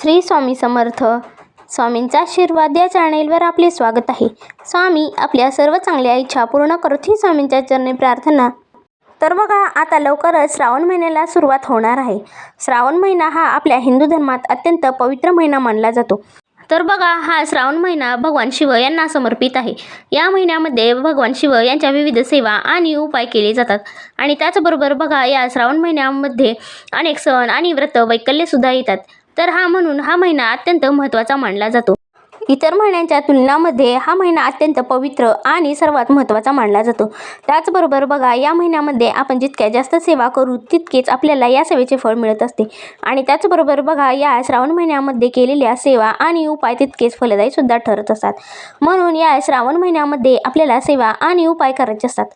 श्री स्वामी समर्थ. स्वामींचा आशीर्वाद या चॅनेलवर आपले स्वागत आहे. स्वामी आपल्या सर्व चांगल्या इच्छा पूर्ण करत ही स्वामींच्या चरणी प्रार्थना. तर बघा आता लवकरच श्रावण महिन्याला सुरुवात होणार आहे. श्रावण महिना हा आपल्या हिंदू धर्मात अत्यंत पवित्र महिना मानला जातो. तर बघा हा श्रावण महिना भगवान शिव यांना समर्पित आहे. या महिन्यामध्ये भगवान शिव यांच्या विविध सेवा आणि उपाय केले जातात. आणि त्याचबरोबर बघा या श्रावण महिन्यामध्ये अनेक सण आणि व्रत वैकल्यसुद्धा येतात. तर हा म्हणून हा महिना अत्यंत महत्त्वाचा मानला जातो. इतर महिन्यांच्या तुलनामध्ये हा महिना अत्यंत पवित्र आणि सर्वात महत्त्वाचा मानला जातो. त्याचबरोबर बघा या महिन्यामध्ये आपण जितक्या जास्त सेवा करू तितकेच आपल्याला या सेवेचे फळ मिळत असते. आणि त्याचबरोबर बघा या श्रावण महिन्यामध्ये केलेल्या सेवा आणि उपाय तितकेच फलदायी सुद्धा ठरत असतात. म्हणून या श्रावण महिन्यामध्ये आपल्याला सेवा आणि उपाय करायचे असतात.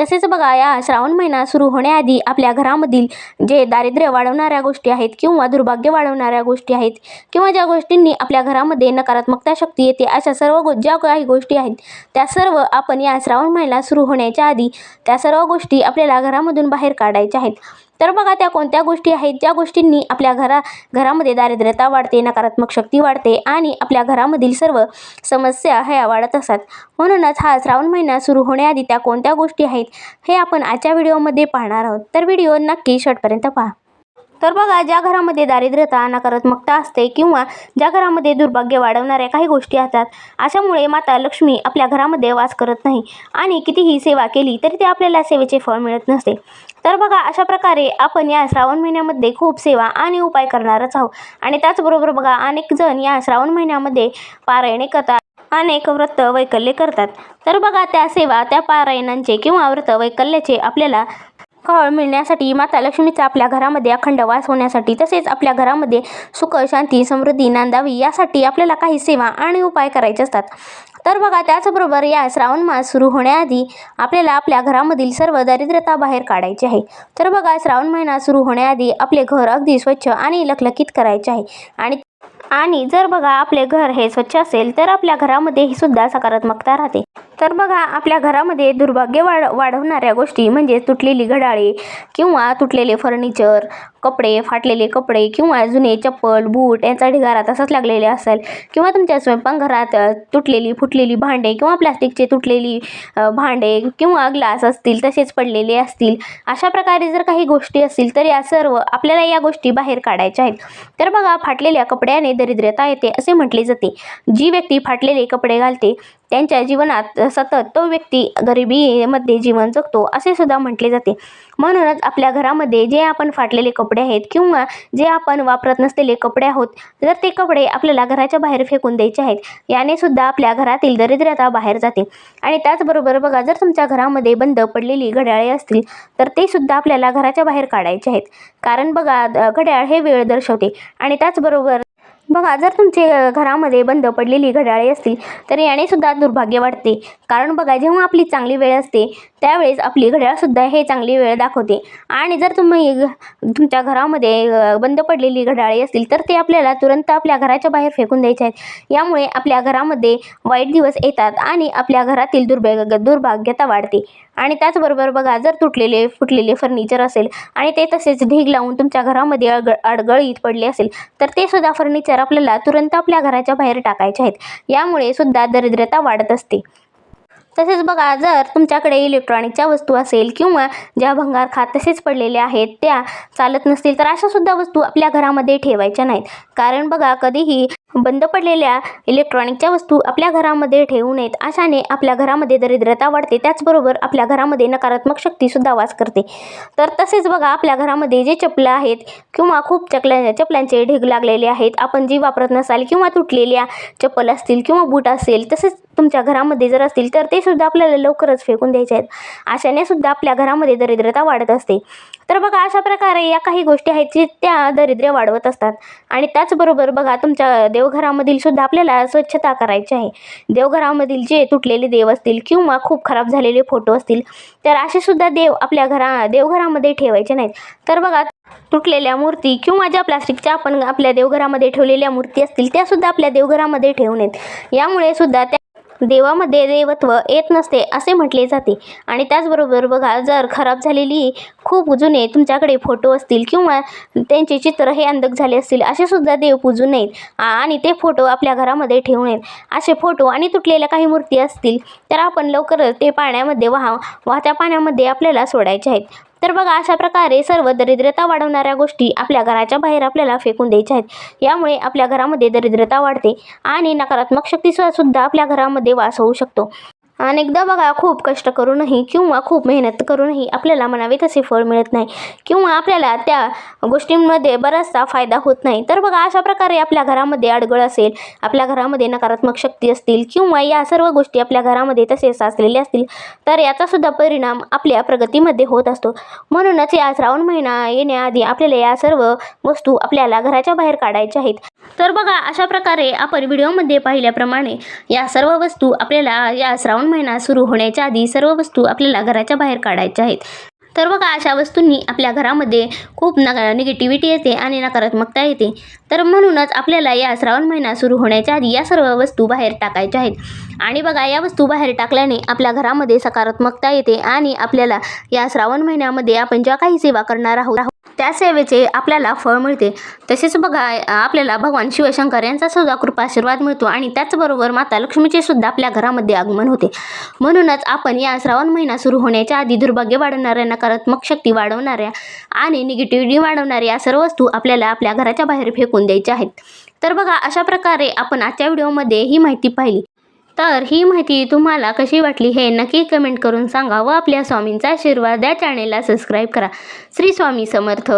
तसेच बघा या श्रावण महिना सुरू होण्याआधी आपल्या घरामधील जे दारिद्र्य वाढवणाऱ्या गोष्टी आहेत किंवा दुर्भाग्य वाढवणाऱ्या गोष्टी आहेत किंवा ज्या गोष्टींनी आपल्या घरामध्ये नकारात्मकता शक्ती येते. अशा सर्व गो ज्या काही गोष्टी आहेत त्या सर्व आपण या श्रावण महिना सुरू होण्याच्या आधी त्या सर्व गोष्टी आपल्याला घरामधून बाहेर काढायच्या आहेत. तर बघा त्या कोणत्या गोष्टी आहेत. ज्या गोष्टींनी आपल्या घरा घरामध्ये दारिद्र्यता वाढते नकारात्मक शक्ती वाढते आणि आपल्या घरामधील सर्व समस्या ह्या वाढत असतात. म्हणूनच हा श्रावण महिना सुरू होण्याआधी त्या कोणत्या गोष्टी आहेत हे आपण आजच्या व्हिडिओमध्ये पाहणार आहोत. तर व्हिडिओ नक्की शेवटपर्यंत पहा. तर बघा ज्या घरामध्ये दारिद्र्यता नकारात्मकता असते किंवा ज्या घरामध्ये दुर्भाग्य वाढवणाऱ्या काही गोष्टी असतात अशामुळे माता लक्ष्मी आपल्या घरामध्ये वास करत नाही आणि कितीही सेवा केली तरी ते आपल्याला सेवेचे फळ मिळत नसते. तर बघा अशा प्रकारे आपण या श्रावण महिन्यामध्ये खूप सेवा आणि उपाय करणारच आहोत. आणि त्याचबरोबर बघा अनेक जण या श्रावण महिन्यामध्ये पारायणे करतात अनेक व्रत वैकल्य करतात. तर बघा त्या सेवा त्या पारायणांचे किंवा व्रत वैकल्याचे आपल्याला फळ मिळण्यासाठी माता लक्ष्मीचा आपल्या घरामध्ये अखंड वास होण्यासाठी तसेच आपल्या घरामध्ये सुख शांती समृद्धी नांदावी यासाठी आपल्याला काही सेवा आणि उपाय करायचे असतात. तर बघा त्याचबरोबर या श्रावण मास सुरू होण्याआधी आपल्याला आपल्या घरामधील सर्व दारिद्र्यता बाहेर काढायची आहे. तर बघा श्रावण महिना सुरू होण्याआधी आपले घर अगदी स्वच्छ आणि लखलखीत करायचे आहे. आणि आणि जर बघा आपले घर हे स्वच्छ असेल तर आपल्या घरामध्ये ही सुद्धा सकारात्मकता राहते. तर बघा आपल्या घरामध्ये दुर्भाग्य वाढ वाढवणाऱ्या गोष्टी म्हणजे तुटलेली घड्याळे किंवा तुटलेले फर्निचर कपडे फाटलेले कपडे किंवा जुने चप्पल बूट यांचा ढिगारा तसाच लागलेले असेल किंवा तुमच्या स्वयंपाकघरात तुटलेली फुटलेली भांडे किंवा प्लास्टिकचे तुटलेली भांडे किंवा ग्लास असतील तसेच पडलेले असतील अशा प्रकारे जर काही गोष्टी असतील तर या सर्व आपल्याला या गोष्टी बाहेर काढायच्या आहेत. तर बघा फाटलेल्या कपड्याने दरिद्रता येते असे म्हटले जाते. जी व्यक्ती फाटलेले कपडे घालते त्यांच्या जीवनात सतत तो व्यक्ती गरिबीमध्ये जीवन जगतो असे सुद्धा म्हटले जाते. म्हणूनच आपल्या घरामध्ये जे आपण फाटलेले कपडे आहेत किंवा जे आपण वापरत नसलेले कपडे आहोत तर ते कपडे आपल्याला घराच्या बाहेर फेकून द्यायचे आहेत. याने सुद्धा आपल्या घरातील दरिद्रता बाहेर जाते. आणि त्याचबरोबर बघा जर तुमच्या घरामध्ये बंद पडलेली घड्याळे असतील तर ते सुद्धा आपल्याला घराच्या बाहेर काढायचे आहेत. कारण बघा द- घड्याळ हे वेळ दर्शवते. आणि त्याचबरोबर बघा जर तुमचे घरामध्ये बंद पडलेली घड्याळे असतील तर याने सुद्धा दुर्भाग्य वाटते. कारण बघा जेव्हा आपली चांगली वेळ असते त्यावेळेस आपली घड्याळसुद्धा हे चांगली वेळ दाखवते. आणि जर तुम्ही घ- तुमच्या घरामध्ये बंद पडलेली घड्याळे असतील तर ते आपल्याला तुरंत आपल्या घराच्या बाहेर फेकून द्यायचे आहेत. यामुळे आपल्या घरामध्ये वाईट दिवस येतात आणि आपल्या घरातील दुर्भाग्य दुर्भाग्यता वाढते. आणि त्याचबरोबर बघा जर तुटलेले फुटलेले फर्निचर असेल आणि ते तसेच ढीग लावून तुमच्या घरामध्ये अडग अडगळीत पडले असेल तर ते सुद्धा फर्निचर आपल्याला तुरंत आपल्या घराच्या बाहेर टाकायचे आहेत. यामुळे सुद्धा दरिद्रता वाढत असते. तसेच बघा जर तुमच्याकडे इलेक्ट्रॉनिकच्या वस्तू असेल किंवा ज्या भंगार खात तसेच पडलेल्या आहेत त्या चालत नसतील तर अशासुद्धा वस्तू आपल्या घरामध्ये ठेवायच्या नाहीत. कारण बघा कधीही बंद पडलेल्या इलेक्ट्रॉनिकच्या वस्तू आपल्या घरामध्ये ठेवू नयेत. अशाने आपल्या घरामध्ये दरिद्रता वाढते. त्याचबरोबर आपल्या घरामध्ये नकारात्मक शक्तीसुद्धा वास करते. तर तसेच बघा आपल्या घरामध्ये जे चपलं आहेत किंवा खूप चकल्या चपलांचे ढीग लागलेले आहेत आपण जी वापरत नसाल किंवा तुटलेल्या चप्पल असतील किंवा बूट असेल तसेच तुमच्या घरामध्ये जर असतील तर ते सुद्धा आपल्याला लवकरच फेकून द्यायचे आहेत. अशाने सुद्धा आपल्या घरामध्ये दरिद्रता वाढत असते. तर बघा अशा प्रकारे या काही गोष्टी आहेत जी त्या दरिद्र्य वाढवत असतात. आणि त्याचबरोबर बघा तुमच्या देवघरामधील सुद्धा आपल्याला स्वच्छता करायची आहे. देवघरामधील जे तुटलेले देव असतील किंवा खूप खराब झालेले फोटो असतील तर असे सुद्धा देव आपल्या घरा देवघरामध्ये ठेवायचे नाहीत. तर बघा तुटलेल्या मूर्ती किंवा ज्या प्लास्टिकच्या आपण आपल्या देवघरामध्ये ठेवलेल्या मूर्ती असतील त्या सुद्धा आपल्या देवघरामध्ये ठेवू नयेत. यामुळे सुद्धा त्या देवामध्ये देवत्व येत नसते असे म्हटले जाते. आणि त्याचबरोबर बघा जर खराब झालेली खूप जुने तुमच्याकडे फोटो असतील किंवा त्यांचे चित्र हे अंधक झाले असतील असे सुद्धा देव पूजू नयेत. आणि ते फोटो आपल्या घरामध्ये ठेवू नयेत. असे फोटो आणि तुटलेल्या काही मूर्ती असतील तर आपण लवकरच ते पाण्यामध्ये वाहा वाहत्या पाण्यामध्ये आपल्याला सोडायचे आहेत. तर बघा अशा प्रकारे सर्व दरिद्रता वाढवणाऱ्या गोष्टी आपल्या घराच्या बाहेर आपल्याला फेकून द्यायच्या आहेत. यामुळे आपल्या घरामध्ये दरिद्रता वाढते आणि नकारात्मक शक्तीचा सुद्धा आपल्या घरामध्ये वास होऊ शकतो. अनेकदा बघा खूप कष्ट करूनही किंवा खूप मेहनत करूनही आपल्याला म्हणावे तसे फळ मिळत नाही. किंवा आपल्याला त्या गोष्टींमध्ये बराचसा फायदा होत नाही. तर बघा अशा प्रकारे आपल्या घरामध्ये अडगळ असेल आपल्या घरामध्ये नकारात्मक शक्ती असतील किंवा या सर्व गोष्टी आपल्या घरामध्ये तसेच साचलेले असतील तर याचासुद्धा परिणाम आपल्या प्रगतीमध्ये होत असतो. म्हणूनच या श्रावण महिना येण्याआधी आपल्याला या सर्व वस्तू आपल्याला घराच्या बाहेर काढायच्या आहेत. तर बघा अशा प्रकारे आपण व्हिडिओमध्ये पाहिल्याप्रमाणे या सर्व वस्तू आपल्याला या श्रावण महिना सुरू होण्याच्या आधी सर्व वस्तू आपल्याला घराच्या बाहेर काढायच्या आहेत. तर बघा अशा वस्तूंनी आपल्या घरामध्ये खूप नका निगेटिव्हिटी येते आणि नकारात्मकता येते. तर म्हणूनच आपल्याला या श्रावण महिना सुरू होण्याच्या आधी या सर्व वस्तू बाहेर टाकायच्या आहेत. आणि बघा या वस्तू बाहेर टाकल्याने आपल्या घरामध्ये सकारात्मकता येते आणि आपल्याला या श्रावण महिन्यामध्ये आपण ज्या काही सेवा करणार आहोत त्या सेवेचे आपल्याला फळ मिळते. तसेच बघा आपल्याला भगवान शिवशंकर यांचा सुद्धा कृपा आशीर्वाद मिळतो आणि त्याचबरोबर माता लक्ष्मीचे सुद्धा आपल्या घरामध्ये आगमन होते. म्हणूनच आपण या श्रावण महिना सुरू होण्याच्या आधी दुर्भाग्य वाढवणाऱ्या नकारात्मक शक्ती वाढवणाऱ्या आणि निगेटिव्हिटी वाढवणाऱ्या या सर्व वस्तू आपल्याला आपल्या घराच्या बाहेर फेकून द्यायच्या आहेत. तर बघा अशा प्रकारे आपण आजच्या व्हिडिओमध्ये ही माहिती पाहिली. तर ही माहिती तुम्हाला कशी वाटली हे नक्की कमेंट करून सांगा व आपल्या स्वामींचा आशीर्वाद या चॅनेलला सबस्क्राईब करा. श्री स्वामी समर्थ.